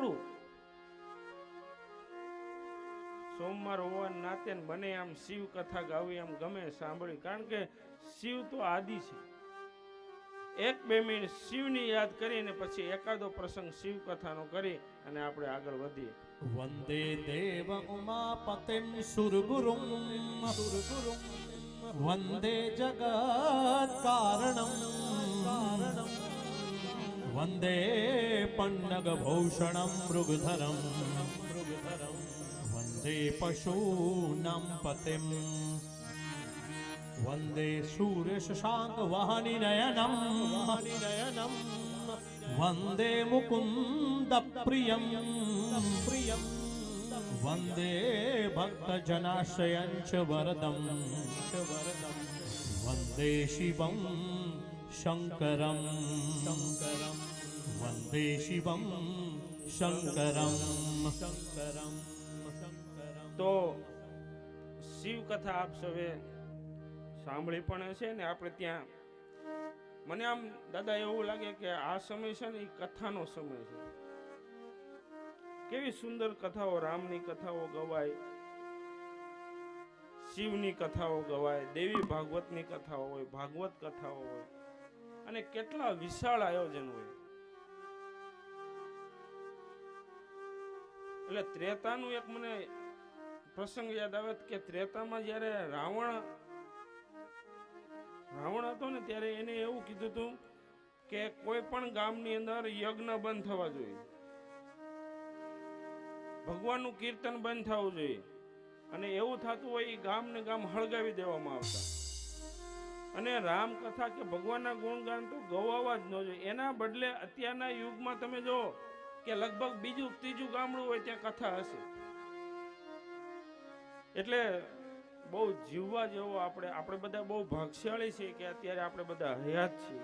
થોડું સોમવાર હોવાના નાતે મને આમ શિવ કથા ગાવી આમ ગમે સાંભળી. કારણ કે શિવ તો આદિ છે. એક બે મિનિટ શિવની યાદ કરીને પછી એકાદો પ્રસંગ શિવ કથાનો કરી અને આપણે આગળ વધીએ. વંદે દેવ ઉમાપતિમ સુરગુરુમ. સુરગુરુમ. વંદે જગત કારણમ. વંદે પન્નગ ભૂષણમ મૃગધરમ વંદે પશૂનામ પતિમ વંદે સૂર્ય શશાંક વહનિ નયનમ નયનમ વંદે મુકુંદ પ્રિયમ પ્રિયમ વંદે ભક્તજનાશ્રયં ચ વરદમ વંદે શિવમ શંકરમ શંકરમ વંદે શિવમ શંકરમ શંકરમ શંકરમ તો શિવ કથા આપ સૌએ સાંભળી પણ હશે ને આપણે ત્યાં મને આમ દાદા એવું લાગે કે આ સમય છે ને એ કથાનો સમય છે. કેવી સુંદર કથાઓ, રામની કથાઓ ગવાય, શિવની કથાઓ ગવાય, દેવી ભાગવતની કથાઓ હોય, ભાગવત કથાઓ હોય. અને કેટલા વિશાળ આયોજન હોય. એટલે ત્રેતાનું એક મને પ્રસંગ યાદ આવે કે ત્રેતામાં જ્યારે રાવણ રાવણ હતો ને ત્યારે એને એવું કીધું હતું કે કોઈ પણ ગામની અંદર યજ્ઞ બંધ થવા જોઈએ. ભગવાનનું કીર્તન બંધ થવું જોઈએ. અને એવું થતું હોય એ ગામ ને ગામ હળગાવી દેવામાં આવતા. અને રામકથા કે ભગવાનના ગુણગાન તો ગવાવા જ ન જોઈએ. એના બદલે અત્યારના યુગમાં તમે જો કે લગભગ બીજું ત્રીજું ગામડું હોય ત્યાં કથા હશે. એટલે બહુ જીવવા જેવો આપણે આપણે બધા બહુ ભાગશાળી છીએ કે અત્યારે આપણે બધા હયાત છીએ.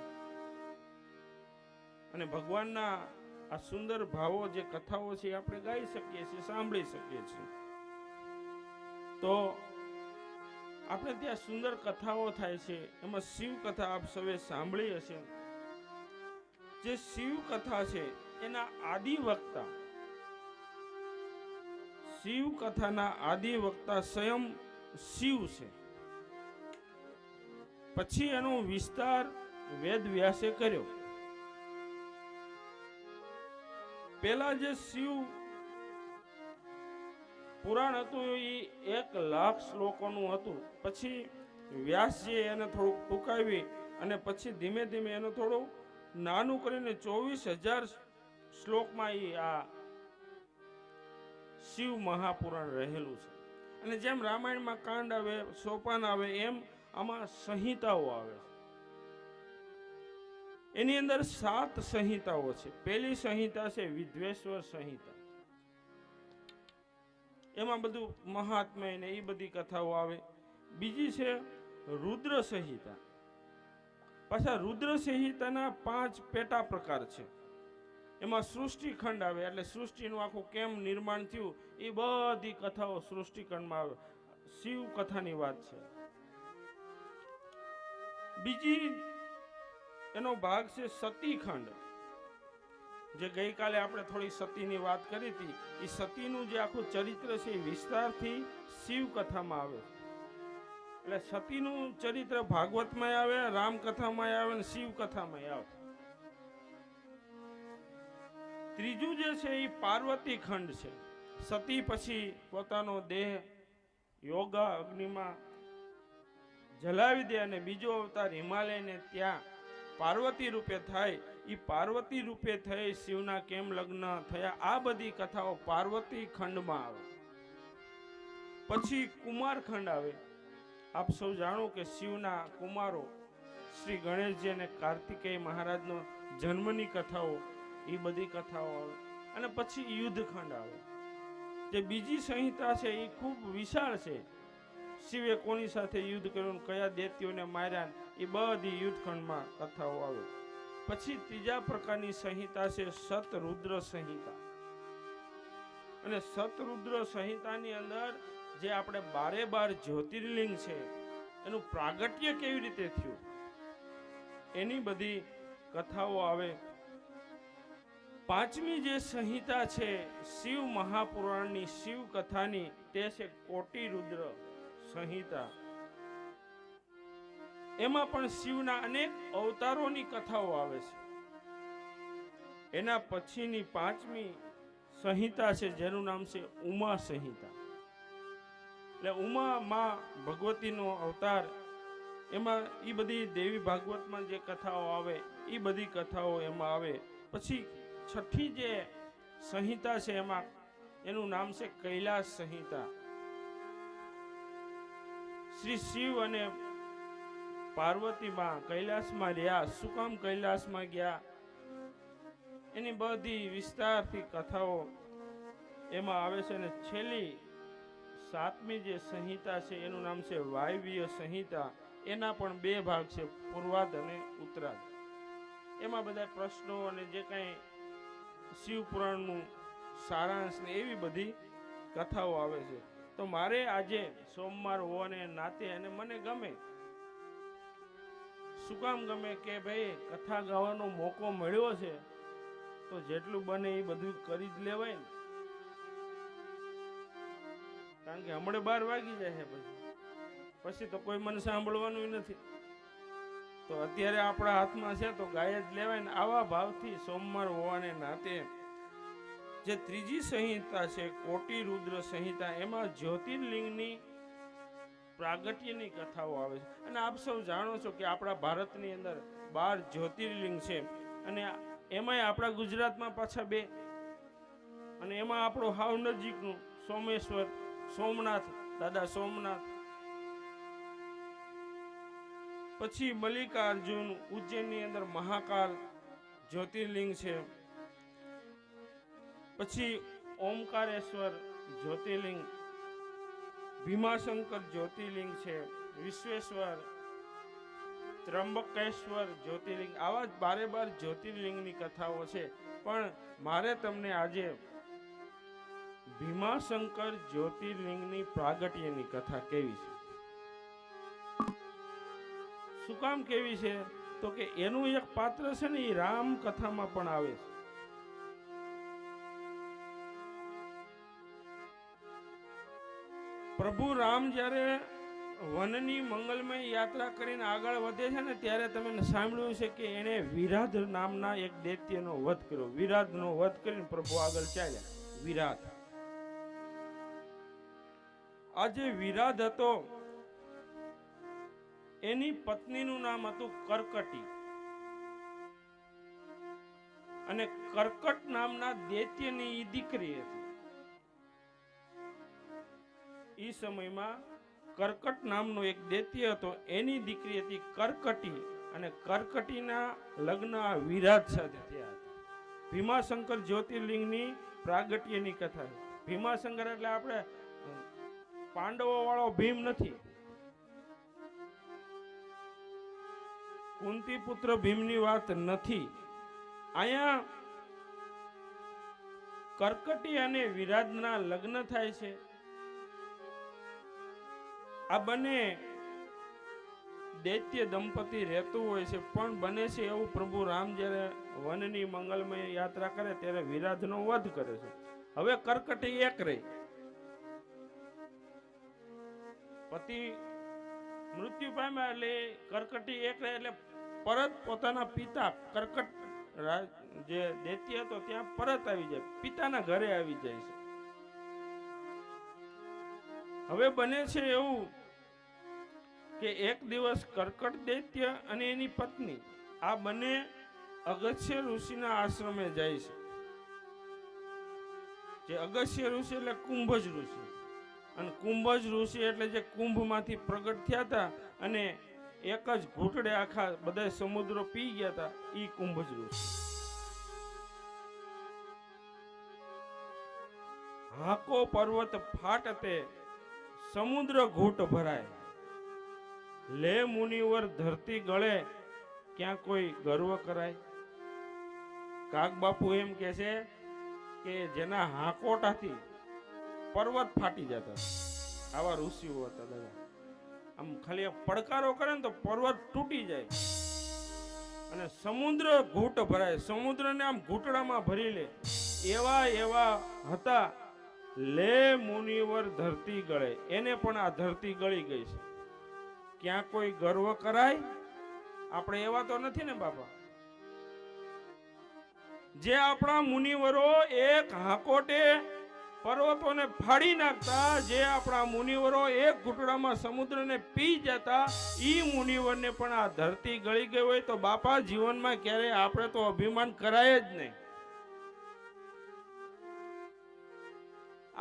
અને ભગવાનના આ સુંદર ભાવો જે કથાઓ છે આપણે ગાઈ શકીએ છીએ, સાંભળી શકીએ છીએ. તો આપણે ત્યાં સુંદર કથાઓ થાય છે. એમાં શિવ કથા આપ સૌએ સાંભળી હશે. જે શિવ કથા છે, એના આદિ વક્તા. શિવ કથાના આદિ વક્તા સ્વયં શિવ છે. પછી એનો વિસ્તાર વેદ વ્યાસે કર્યો. પેલા જે શિવ પુરાણ હતું એ એક લાખ શ્લોકોનું હતું. પછી વ્યાસજીએ એને થોડુંક ટૂંકાવી અને પછી ધીમે ધીમે એનું થોડું નાનું કરીને ચોવીસ હજાર શ્લોકમાં એ આ શિવ મહાપુરાણ રહેલું છે. અને જેમ રામાયણમાં કાંડ આવે, સોપાન આવે, એમ આમાં સંહિતાઓ આવે છે. એની અંદર સાત સંહિતાઓ છે. પહેલી સંહિતા છે વિદ્વેશ્વર સંહિતા. એમાં બધું મહાત્મય ને એ બધી કથાઓ આવે. બીજી છે રુદ્ર સંહિતા. પાછા રુદ્ર સંહિતાના પાંચ પેટા પ્રકાર છે. એમાં સૃષ્ટિ ખંડ આવે, એટલે સૃષ્ટિનું આખું કેમ નિર્માણ થયું એ બધી કથાઓ સૃષ્ટિખંડમાં આવે. શિવ કથાની વાત છે. બીજી એનો ભાગ છે સતીખંડ. જે ગઈકાલે આપણે થોડી સતીની વાત કરી હતી એ સતીનું જે આખું ચરિત્ર છે એ વિસ્તારથી શિવ કથામાં આવે. એટલે સતીનું ચરિત્ર ભાગવતમાં આવે રામકથામાં આવે અને શિવકથામાં આવે. ત્રીજું જે છે એ પાર્વતી ખંડ છે. સતી પછી પોતાનો દેહ યોગા અગ્નિમાં જલાવી દે અને બીજો અવતાર હિમાલયને ત્યાં પાર્વતી રૂપે થાય. એ પાર્વતી રૂપે થઈ, શિવના કેમ લગ્ન થયા, આ બધી કથાઓ પાર્વતી ખંડમાં આવે. પછી કુમાર ખંડ આવે. આપ સૌ જાણો કે શિવના કુમારો શ્રી ગણેશજી અને કાર્તિકેય મહારાજનો જન્મની કથાઓ એ બધી કથાઓ આવે. અને પછી યુદ્ધ ખંડ આવે. જે બીજી સંહિતા છે એ ખૂબ વિશાળ છે. શિવે કોની સાથે યુદ્ધ કર્યું કયા દૈત્યોને માર્યા એ બધી યુદ્ધખંડમાં કથાઓ આવે. પછી ત્રીજા પ્રકારની સંહિતા છે સતરુદ્ર સંહિતા. અને સતરુદ્ર સંહિતાની અંદર જે આપણે બારે બાર જ્યોતિર્લિંગ છે, એનું પ્રાગટ્ય કેવી રીતે થયું? એની બધી કથાઓ આવે. પાંચમી જે સંહિતા છે શિવ મહાપુરાણની શિવ કથાની, તે છે કોટી રુદ્ર સંહિતા. એમાં પણ શિવના અનેક અવતારોની કથાઓ આવે છે. એના પછીની પાંચમી સંહિતા છે, જેનું નામ છે ઉમા સંહિતા. એટલે ઉમા માં ભગવતીનો અવતાર, એમાં એ બધી દેવી ભાગવતમાં જે કથાઓ આવે એ બધી કથાઓ એમાં આવે. પછી છઠ્ઠી જે સંહિતા છે એમાં, એનું નામ છે કૈલાસ સંહિતા. શ્રી શિવ અને પાર્વતીમાં કૈલાસમાં રહ્યા, શું કામ કૈલાસમાં ગયા? એની બધી વિસ્તારથી કથાઓ એમાં આવે છે અને છેલ્લી સાતમી જે સંહિતા છે, એનું નામ છે વાયવ્ય સંહિતા. એના પણ બે ભાગ છે, પૂર્વાદ અને ઉત્તરાધ એમાં બધા પ્રશ્નો અને જે કાંઈ શિવપુરાણનું સારાંશ ને એવી બધી કથાઓ આવે છે. તો મારે આજે સોમવાર હોવાને નાતે અને મને ગમે શું કામ ગમે કે ભાઈ કથા ગાવાનો મોકો મળ્યો છે, તો જેટલું બને એ બધું કરી જ લેવાય ને. કારણ કે હમણાં બાર વાગી જાય છે પછી. પછી તો કોઈ મને સાંભળવાનું નથી. તો અત્યારે આપણા હાથમાં છે તો ગાય જ લેવાય ને. આવા ભાવથી સોમવાર હોવાને નાતે જે ત્રીજી સંહિતા છે, કોટી રુદ્ર સંહિતા, એમાં જ્યોતિર્લિંગની પ્રાગટ્યની કથાઓ આવે છે. અને આપ સૌ જાણો છો કે આપણા ભારતની અંદર બાર જ્યોતિર્લિંગ છે. અને એમાંય આપણા ગુજરાતમાં પાછા બે. અને એમાં આપણું હાવ નજીકનું સોમેશ્વર, સોમનાથ, દાદા સોમનાથ. પછી મલ્લિકાર્જુન, ઉજ્જૈનની અંદર મહાકાલ, જ્યોતિર્લિંગ છે. પછી ઓમકારેશ્વર, જ્યોતિર્લિંગ. ભીમાશંકર જ્યોતિર્લિંગ છે, વિશ્વેશ્વર ત્રંબકેશ્વર જ્યોતિર્લિંગ, આવા જ બારે બાર જ્યોતિર્લિંગની કથાઓ છે. પણ મારે તમને આજે ભીમાશંકર જ્યોતિર્લિંગની પ્રાગટ્યની કથા કેવી છે? શું કામ કેવી છે? તો કે એનું એક પાત્ર છે ને એ રામ કથામાં પણ આવે છે. પ્રભુ રામ જ્યારે વનની મંગલમય યાત્રા કરીને આગળ વધે છે ને, ત્યારે તમે સાંભળ્યું છે કે એણે વિરાધ નામના એક દૈત્યનો વધ કર્યો. વિરાધનો વધ કરીને પ્રભુ આગળ ચાલ્યા. વિરાધ. આ વિરાધ હતો. એની પત્નીનું નામ હતું કરકટી. અને કરકટ નામના દૈત્યની દીકરી હતી. ઈ સમયમાં કરકટ નામનો એક દૈત્ય હતો. એની દીકરી હતી કરકટી અને કરકટીના લગ્ન આ વિરાટ સાથે થયા હતા. ભીમાશંકર જ્યોતિર્લિંગની પ્રાગટ્યની કથા. ભીમાશંકર એટલે આપણે પાંડવો વાળો ભીમ નથી. કુંતી પુત્ર ભીમની વાત નથી. અહીંયા કરકટી અને વિરાજના લગ્ન થાય છે. આ બંને દૈત્ય દંપતી રહેતું હોય છે, પણ બને છે એવું પ્રભુ રામ જ્યારે વનની મંગલમય યાત્રા કરે ત્યારે વિરાધનો વધ કરે છે. હવે કર્કટી એક રહી. પતિ મૃત્યુ પામ્યા એટલે કર્કટી એક રહે એટલે પરત પોતાના પિતા કર્કટ જે દૈત્ય હતો ત્યાં પરત આવી જાય, પિતાના ઘરે આવી જાય છે. હવે બને છે એવું કે એક દિવસ કર્કટ દૈત્ય અને એની પત્ની, આ બંને અગસ્ય ઋષિના આશ્રમે જાય છે. જે અગસ્ય ઋષિ એટલે કુંભજ ઋષિ. અને કુંભજ ઋષિ એટલે જે કુંભમાંથી પ્રગટ થયા હતા અને એક જ ઘૂંટડે આખા બધા સમુદ્રો પી ગયા હતા, ઈ કુંભજ ઋષિ. હાકો પર્વત ફાટતે સમુદ્ર ઘૂંટ ભરાય. લે મુનિવર ધરતી ગળે ક્યાં કોઈ ગર્વ કરાય? કાક બાપુ એમ કે છે કે જેના હાકોટાથી પર્વત ફાટી જતા આવા ઋષિઓ હતા દાદા. આમ ખાલી પડકારો કરે ને તો પર્વત તૂટી જાય. અને સમુદ્ર ઘૂંટ ભરાય. સમુદ્રને આમ ઘૂંટડામાં ભરી લે. એવા એવા હતા લે મુનિવર ધરતી ગળે. એને પણ આ ધરતી ગળી ગઈ છે. ક્યાં કોઈ ગર્વ કરાય? આપણે એવા તો નથી ને બાપા? જે આપણા મુનિવરો એક હાકોટે પર્વતોને ફાડી નાખતા, જે આપણા મુનિવરો એક ઘૂંટડામાં સમુદ્રને પી જતા, ઈ મુનિવરને પણ આ ધરતી ગળી ગઈ હોય તો બાપા જીવનમાં ક્યારેય આપણે તો અભિમાન કરાય જ નહીં.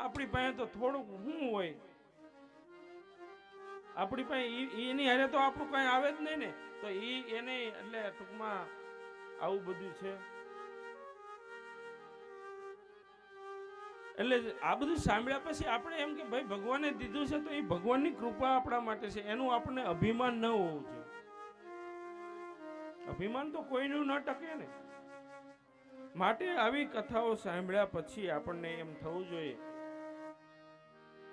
આપણી પાસે તો થોડુંક શું હોય. આપણી પાસે એની હારે તો આપણું કઈ આવે જ નહીં ને. તો એ એને એટલે ટૂંકમાં આવું બધું છે. એટલે આ બધું સાંભળ્યા પછી આપણે એમ કે ભાઈ ભગવાને દીધું છે તો એ ભગવાનની કૃપા આપણા માટે છે. એનું આપણને અભિમાન ન હોવું જોઈએ. અભિમાન તો કોઈનું ન ટકે ને. માટે આવી કથાઓ સાંભળ્યા પછી આપણને એમ થવું જોઈએ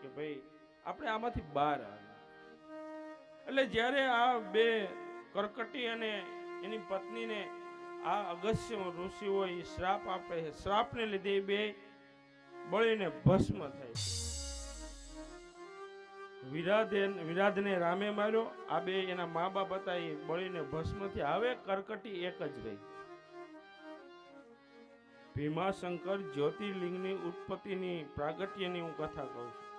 કે ભાઈ, આપણે આમાંથી બહાર આવે એટલે જ્યારે આ બે કરકટી અને એની પત્નીને આ અગસ્ય ઋષિ એ શ્રાપ આપે છે, શ્રાપને લીધે બે બળીને ભસ્મ થાય વિરાધે, વિરાધને રામે માર્યો, આ બે એના મા બાપ હતા, એ બળીને ભસ્મ થયા હવે કરકટી એક જ રહી. ભીમાશંકર જ્યોતિર્લિંગની ઉત્પત્તિની પ્રાગટ્યની હું કથા કહું છું.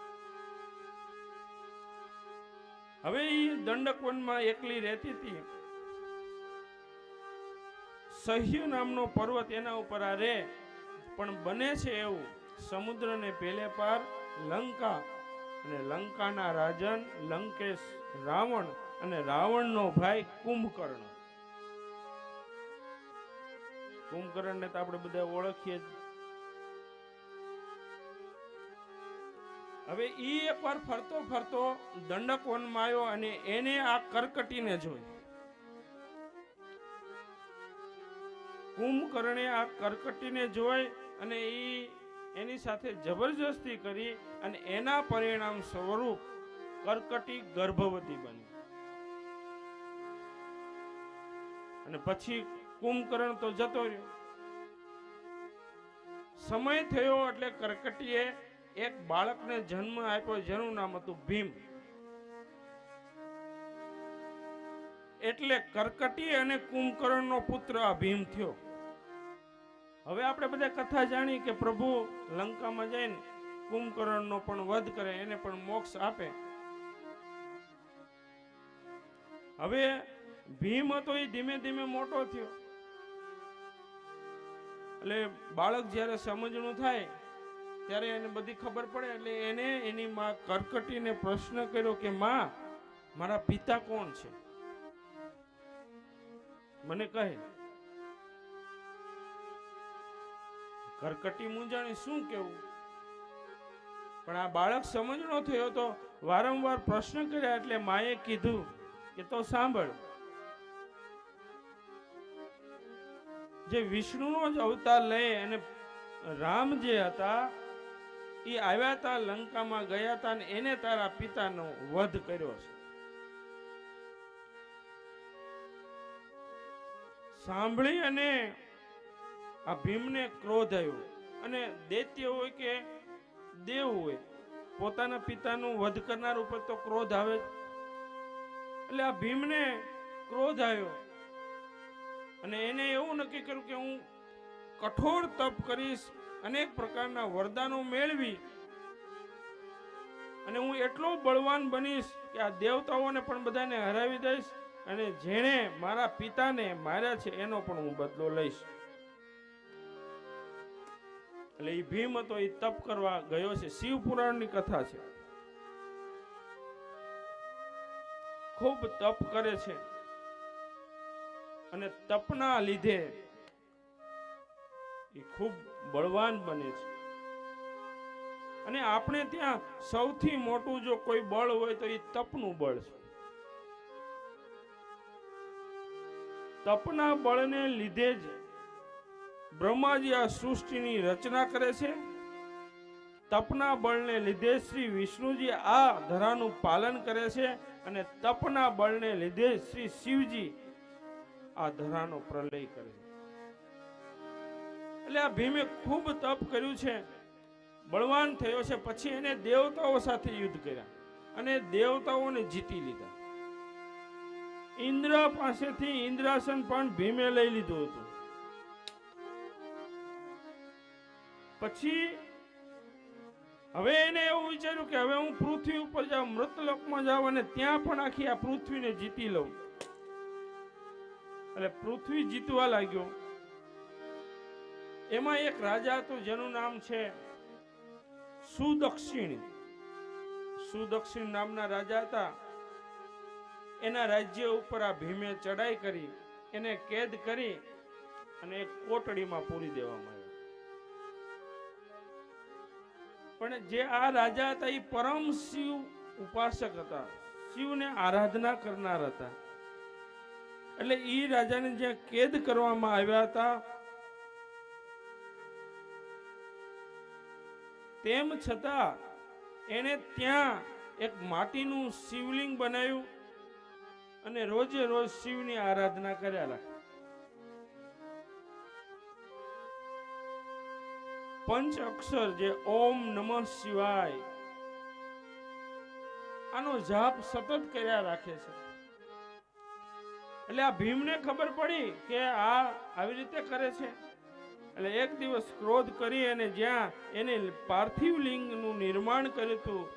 હવે એ દંડકવનમાં એકલી રહેતી હતી. સહ્ય નામનો પર્વત એના ઉપર આ રે. પણ બને છે એવું. સમુદ્રને પેલે પાર લંકા અને લંકાના રાજન લંકેશ રાવણ અને રાવણનો ભાઈ કુંભકર્ણ. કુંભકર્ણને તો આપણે બધા ઓળખીએ હવે ઈ એકવાર ફરતો ફરતો દંડક વનમાં અને એને આ કરકટીને જોઈ. કુંભકર્ણે આ કરકટીને જોઈ અને ઈ એની સાથે જબરજસ્તી કરી અને એના પરિણામ સ્વરૂપ કરકટી ગર્ભવતી બની. અને પછી કુંભકર્ણ તો જતો રહ્યો. સમય થયો એટલે કરકટીએ એક બાળકને જન્મ આપ્યો, જેનું નામ હતું ભીમ. એટલે કરકટી અને કુંભકર્ણનો પુત્ર આ ભીમ થયો. હવે આપણે બધા કથા જાણી કે પ્રભુ લંકામાં જઈને કુંભકર્ણનો પણ વધ કરે, એને પણ મોક્ષ આપે. હવે ભીમ હતો એ ધીમે ધીમે મોટો થયો. એટલે બાળક જ્યારે સમજણું થાય ત્યારે એને બધી ખબર પડે એટલે એને એની માં કરકટીને પ્રશ્ન કર્યો કે, માં, મારા પિતા કોણ છે? મને કહે, કરકટી મૂંઝાણી શું કેવું? પણ આ બાળક સમજણો થયો તો વારંવાર પ્રશ્ન કર્યા એટલે માએ કીધું કે, તો સાંભળ, જે વિષ્ણુનો જ અવતાર લઈ અને રામ જે હતા એ આવ્યા હતા લંકામાં ગયા હતા ને એને તારા પિતાનો વધ કર્યો છે. સાંભળી અને આ ભીમને ક્રોધ આવ્યો અને દૈત્ય હોય કે દેવ હોય, પોતાના પિતાનું વધ કરનાર ઉપર તો ક્રોધ આવે. એટલે આ ભીમને ક્રોધ આવ્યો અને એને એવું નક્કી કર્યું કે હું કઠોર તપ કરીશ અનેક પ્રકારના વરદાનો મેળવી અને હું એટલો બળવાન બનીશ કે આ દેવતાઓને પણ બધાને હરાવી દઈશ અને જેણે મારા પિતાને માર્યા છે એનો પણ હું બદલો લઈશ. એટલે એ ભીમ હતો એ તપ કરવા ગયો છે. શિવ પુરાણની કથા છે. ખૂબ તપ કરે છે. અને તપના લીધે એ ખૂબ બળવાન બને છે. અને આપણે ત્યાં સૌથી મોટું જો કોઈ બળ હોય તો એ તપનું બળ છે. તપના બળને લીધે જ બ્રહ્માજી આ સૃષ્ટિની રચના કરે છે. તપના બળને લીધે શ્રી વિષ્ણુજી આ ધરાનું પાલન કરે છે અને તપના બળને લીધે શ્રી શિવજી આ ધરાનો પ્રલય કરે છે. એટલે આ ભીમે ખૂબ તપ કર્યું છે. બળવાન થયો છે. પછી એને દેવતાઓ સાથે યુદ્ધ કર્યા અને દેવતાઓને જીતી લીધા. ઇન્દ્ર પાસેથી ઇન્દ્રાસન પણ ભીમે લઈ લીધું હતું. પછી હવે એને એવું વિચાર્યું કે હવે હું પૃથ્વી ઉપર જાઉં, મૃતલોકમાં જાઉં અને ત્યાં પણ આખી આ પૃથ્વીને જીતી લઉં. એટલે પૃથ્વી જીતવા લાગ્યો. એમાં એક રાજા હતો, જેનું નામ છે સુદક્ષિણ. સુદક્ષિણ નામના રાજા હતા. એના રાજ્ય ઉપર આ ભીમે ચડાઈ કરી, એને કેદ કરી અને એક કોટડીમાં પૂરી દેવામાં આવ્યો પણ જે આ રાજા હતા, એ પરમ શિવ ઉપાસક હતા. શિવને આરાધના કરનાર હતા. એટલે એ રાજાને જ્યાં કેદ કરવામાં આવ્યા હતા તેમ છતાં એને ત્યાં એક માટીનું શિવલિંગ બનાવ્યું અને રોજે રોજ શિવની આરાધના કર્યા રાખી. પંચ અક્ષર જે ઓમ નમઃ શિવાય, આનો જાપ સતત કર્યા રાખે છે. એટલે આ ભીમને ખબર પડી કે આ આવી રીતે કરે છે. એટલે એક દિવસ ક્રોધ કરી અને જ્યાં એને પાર્થિવ લિંગનું નિર્માણ કર્યું હતું,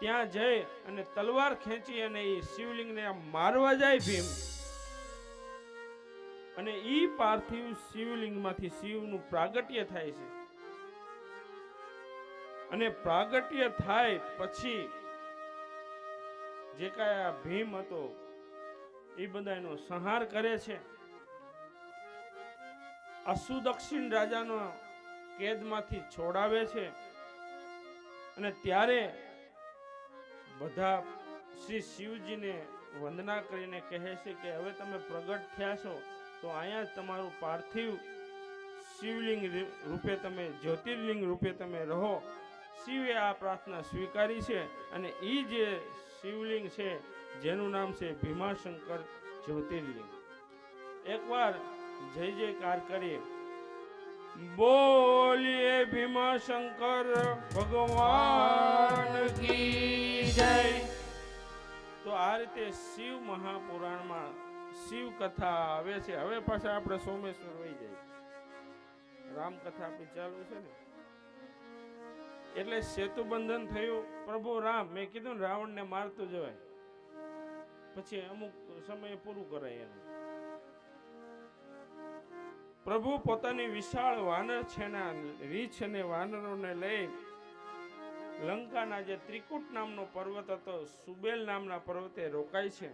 ત્યાં જઈ અને તલવાર ખેંચી અને એ શિવલિંગને મારવા જાય ભીમ. અને ઈ પાર્થિવ શિવલિંગમાંથી શિવનું પ્રાગટ્ય થાય છે. અને પ્રાગટ્ય થાય પછી જે કાંઈ આ ભીમ હતો, એ બધા એનો સંહાર કરે છે. અસુદક્ષિણ રાજાનો કેદમાંથી છોડાવે છે. અને ત્યારે બધા શ્રી શિવજીને વંદના કરીને કહે છે કે, હવે તમે પ્રગટ થયા છો, તો અહીંયા તમારું પાર્થિવ શિવલિંગ રૂપે તમે, જ્યોતિર્લિંગ રૂપે તમે રહો. શિવે આ પ્રાર્થના સ્વીકારી છે અને એ જે શિવલિંગ છે, જેનું નામ છે ભીમાશંકર જ્યોતિર્લિંગ. એકવાર જય જયકાર કરીએ. બોલીએ ભીમાશંકર ભગવાન કી જય. તો આ રીતે શિવ મહાપુરાણમાં શિવ કથા આવે છે. હવે પાછા આપણે સોમેશ્વર વહી જાય રામકથા આપણી ચાલુ છે ને. એટલે સેતુ બંધન થયું. પ્રભુ રામ, મેં કીધું ને રાવણને મારતું જવાય. પછી અમુક સમયે પૂરું કરાય એનું પ્રભુ પોતાની વિશાળ વાનર છેના રીછ અને વાનરોને લઈ લંકાના જે ત્રિકૂટ નામનો પર્વત હતો, સુબેલ નામના પર્વતે રોકાય છે.